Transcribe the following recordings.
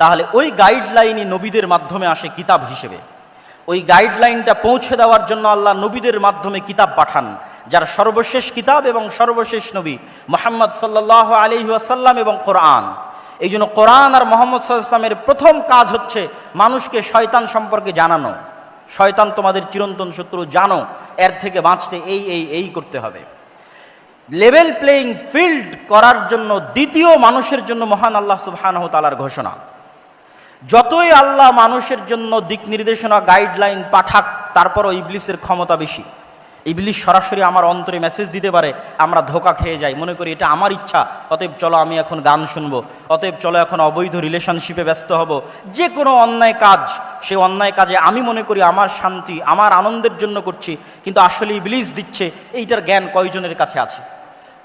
তাহলে ওই গাইডলাইনই নবীদের মাধ্যমে আসে কিতাব হিসেবে। ওই গাইডলাইনটা পৌঁছে দেওয়ার জন্য আল্লাহ নবীদের মাধ্যমে কিতাব পাঠান, যার সর্বশেষ কিতাব এবং সর্বশেষ নবী মোহাম্মদ সাল্লাহ আলি ওয়াসাল্লাম এবং কোরআন। এই জন্য কোরআন আর মোহাম্মদ সাল্লামের প্রথম কাজ হচ্ছে মানুষকে শয়তান সম্পর্কে জানানো। শয়তান তোমাদের চিরন্তন শত্রু, জানো, এর থেকে বাঁচতে এই এই এই করতে হবে। লেভেল প্লেয়িং ফিল্ড করার জন্য দ্বিতীয় মানুষের জন্য মহান আল্লাহ সুবহানাহু তালার ঘোষণা। যতই আল্লাহ মানুষের জন্য দিক নির্দেশনা গাইডলাইন পাঠাক তারপরও ইবলিসের ক্ষমতা বেশি। ইবলিশ সরাসরি আমার অন্তরে মেসেজ দিতে পারে, আমরা ধোকা খেয়ে যাই। মনে করি এটা আমার ইচ্ছা। অতএব চলো আমি এখন গান শুনব। অতএব চলো এখন অবৈধ রিলেশনশিপে ব্যস্ত হব। যে কোনো অন্যায় কাজ, সে অন্যায় কাজে আমি মনে করি আমার শান্তি, আমার আনন্দের জন্য করছি। কিন্তু আসলে ইবলিস দিচ্ছে, এইটার জ্ঞান কয়জনের কাছে আছে?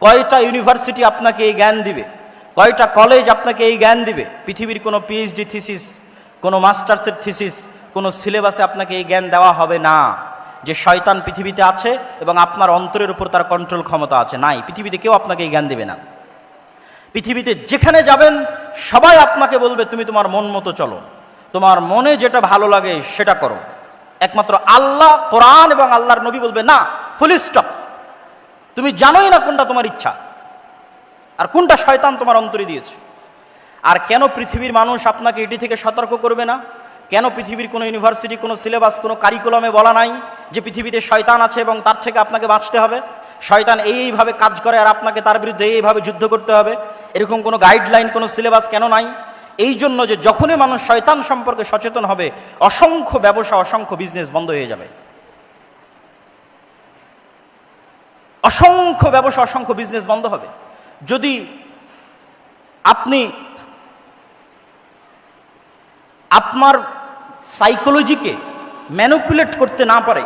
কয়টা ইউনিভার্সিটি আপনাকে এই জ্ঞান দিবে? কয়টা কলেজ আপনাকে এই জ্ঞান দিবে? পৃথিবীর কোনো পিএইচডি থিসিস কোনো মাস্টার্সের থিসিস কোনো সিলেবাসে আপনাকে এই জ্ঞান দেওয়া হবে না। যে শয়তান পৃথিবীতে আছে এবং আপনার অন্তরের উপর তার কন্ট্রোল ক্ষমতা আছে, নাই। পৃথিবীতে কেউ আপনাকে এই জ্ঞান দেবে না। পৃথিবীতে যেখানে যাবেন, সবাই আপনাকে বলবে, তুমি তোমার মন মতো চলো। তোমার মনে যেটা ভালো লাগে সেটা করো। একমাত্র আল্লাহ, কোরআন এবং আল্লাহর নবী বলবে, না ফুল স্টপ তুমি জানোই না কোনটা তোমার ইচ্ছা। আর কোনটা শয়তান তোমার অন্তরে দিয়েছে? আর কেন পৃথিবীর মানুষ আপনাকে এটি থেকে সতর্ক করবে না? কেন পৃথিবীর কোনো ইউনিভার্সিটি, কোনো সিলেবাস, কোনো কারিকুলামে বলা নাই যে পৃথিবীতে শয়তান আছে এবং তার থেকে আপনাকে বাঁচতে হবে? শয়তান এই এইভাবে কাজ করে আর আপনাকে তার বিরুদ্ধে এইভাবে যুদ্ধ করতে হবে? এরকম কোনো গাইডলাইন কোনো সিলেবাস কেন নাই? এই জন্য যে যখনই মানুষ শয়তান সম্পর্কে সচেতন হবে, অসংখ্য ব্যবসা, অসংখ্য বিজনেস বন্ধ হয়ে যাবে। অসংখ্য ব্যবসা, অসংখ্য বিজনেস বন্ধ হবে। যদি আপনি আপনার সাইকোলজিকে ম্যানুপুলেট করতে না পারে,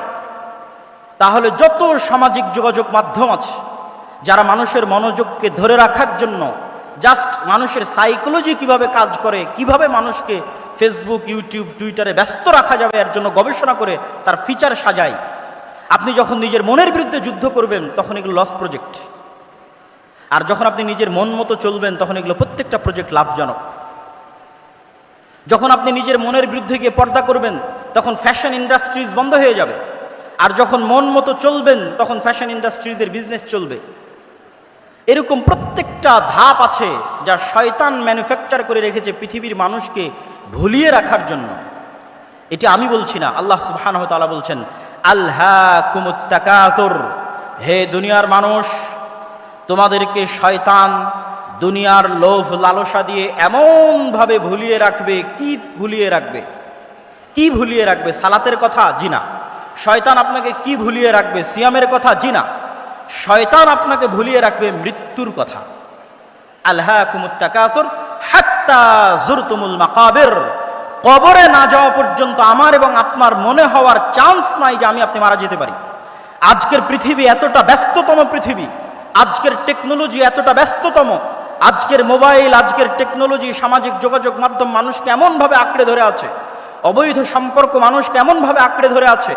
তাহলে যত সামাজিক যোগাযোগ মাধ্যম আছে, যারা মানুষের মনোযোগকে ধরে রাখার জন্য জাস্ট মানুষের সাইকোলজি কীভাবে কাজ করে, কীভাবে মানুষকে ফেসবুক ইউটিউব টুইটারে ব্যস্ত রাখা যাবে, এর জন্য গবেষণা করে তার ফিচার সাজায়, আপনি যখন নিজের মনের বিরুদ্ধে যুদ্ধ করবেন, তখন এগুলো লস প্রজেক্ট আর যখন আপনি নিজের মন মতো চলবেন, তখন এগুলো প্রত্যেকটা প্রজেক্ট লাভজনক। যখন আপনি নিজের মনের বিরুদ্ধে গিয়ে পর্দা করবেন, তখন ফ্যাশন ইন্ডাস্ট্রিজ বন্ধ হয়ে যাবে। আর যখন মন মতো চলবেন, তখন ফ্যাশন ইন্ডাস্ট্রিজের বিজনেস চলবে। এরকম প্রত্যেকটা ধাপ আছে যা শয়তান ম্যানুফ্যাকচার করে রেখেছে পৃথিবীর মানুষকে ভুলিয়ে রাখার জন্য। এটি আমি বলছি না, আল্লাহ তাআলা বলছেন আল্লাহ কুমুত্তাকাতুর হে দুনিয়ার মানুষ তোমাদেরকে শয়তান দুনিয়ার লোভ লালসা দিয়ে এমনভাবে ভুলিয়ে রাখবে, কি ভুলিয়ে রাখবে? কি ভুলিয়ে রাখবে? সালাতের কথা? জিনা শয়তান আপনাকে কি ভুলিয়ে রাখবে? সিয়ামের কথা? জিনা শয়তান আপনাকে ভুলিয়ে রাখবে মৃত্যুর কথা। আল্লাহ কুমুত্তাকাতুর হাত্তা জুরতুমুল মাকাবের। কবরে না যাওয়া পর্যন্ত আমার এবং আপনার মনে হওয়ার চান্স নাই যে আমি আপনি মারা যেতে পারি। আজকের পৃথিবী এতটা ব্যস্ততম পৃথিবী আজকের টেকনোলজি এতটা ব্যস্ততম, আজকের মোবাইল, আজকের টেকনোলজি, সামাজিক যোগাযোগ মাধ্যম মানুষকে এমনভাবে আঁকড়ে ধরে আছে, অবৈধ সম্পর্ক মানুষকে এমনভাবে আঁকড়ে ধরে আছে,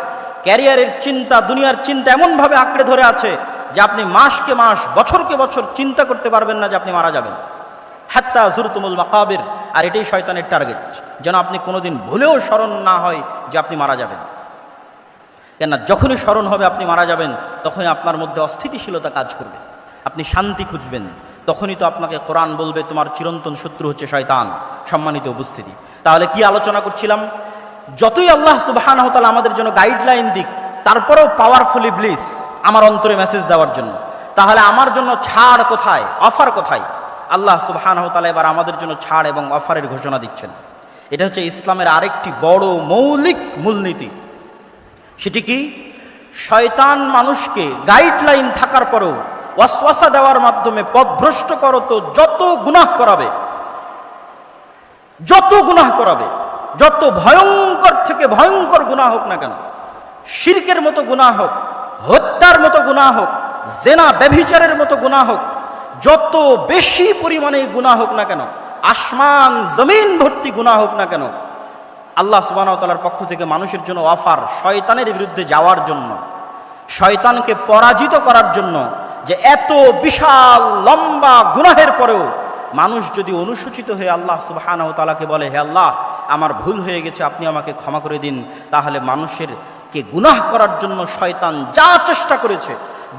ক্যারিয়ারের চিন্তা, দুনিয়ার চিন্তা এমনভাবে আঁকড়ে ধরে আছে যে আপনি মাসকে মাস, বছরকে বছর চিন্তা করতে পারবেন না যে আপনি মারা যাবেন। হাত্তা জুরতুমুল মাকাবির, আর এটাই শয়তানের টার্গেট। যেন আপনি কোনোদিন ভুলেও স্মরণ না হয় যে আপনি মারা যাবেন। কেননা যখনই স্মরণ হবে আপনি মারা যাবেন, তখনই আপনার মধ্যে অস্থিতিশীলতা কাজ করবে। আপনি শান্তি খুঁজবেন। তখনই তো আপনাকে কোরআন বলবে, তোমার চিরন্তন শত্রু হচ্ছে শয়তান। সম্মানিত উপস্থিতি। তাহলে কি আলোচনা করছিলাম? যতই আল্লাহ সুবাহান তালা আমাদের জন্য গাইডলাইন দিক, তারপরেও পাওয়ারফুলি ব্লিস আমার অন্তরে মেসেজ দেওয়ার জন্য। তাহলে আমার জন্য ছাড় কোথায়? অফার কোথায়? আল্লাহ সুবাহান তালা এবার আমাদের জন্য ছাড় এবং অফারের ঘোষণা দিচ্ছেন। এটা হচ্ছে ইসলামের আরেকটি বড় মৌলিক মূলনীতি। সেটি কি? শয়তান মানুষকে গাইডলাইন থাকার পরেও ওয়াসওয়াসা দেওয়ার মাধ্যমে পথভ্রষ্ট করো তো যত গুনাহ করাবে, যত গুনাহ করাবে, যত ভয়ঙ্কর থেকে ভয়ঙ্কর গুনাহ হোক না কেন, শিরকের মতো গুনাহ হোক, হত্যার মতো গুনাহ হোক, জেনা ব্যভিচারের মতো গুনাহ হোক, যত বেশি পরিমাণে গুনাহ হোক না কেন, আসমান জমিন ভর্তি গুনাহ হোক না কেন, আল্লাহ সুবাহতালার পক্ষ থেকে মানুষের জন্য অফার, শয়তানের বিরুদ্ধে যাওয়ার জন্য, শয়তানকে পরাজিত করার জন্য যে এত বিশাল, লম্বা গুনাহের পরেও মানুষ যদি অনুসূচিত হয়ে আল্লাহ সুবাহানা ও তালাকে বলে, হে আল্লাহ, আমার ভুল হয়ে গেছে, আপনি আমাকে ক্ষমা করে দিন। তাহলে মানুষের কে গুনাহ করার জন্য শয়তান যা চেষ্টা করেছে,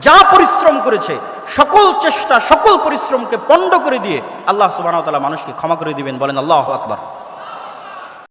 যা পরিশ্রম করেছে, সকল চেষ্টা, সকল পরিশ্রমকে পণ্ড করে দিয়ে আল্লাহ সুবাহ তালা মানুষকে ক্ষমা করে দিবেন বলেন আল্লাহ আকবার।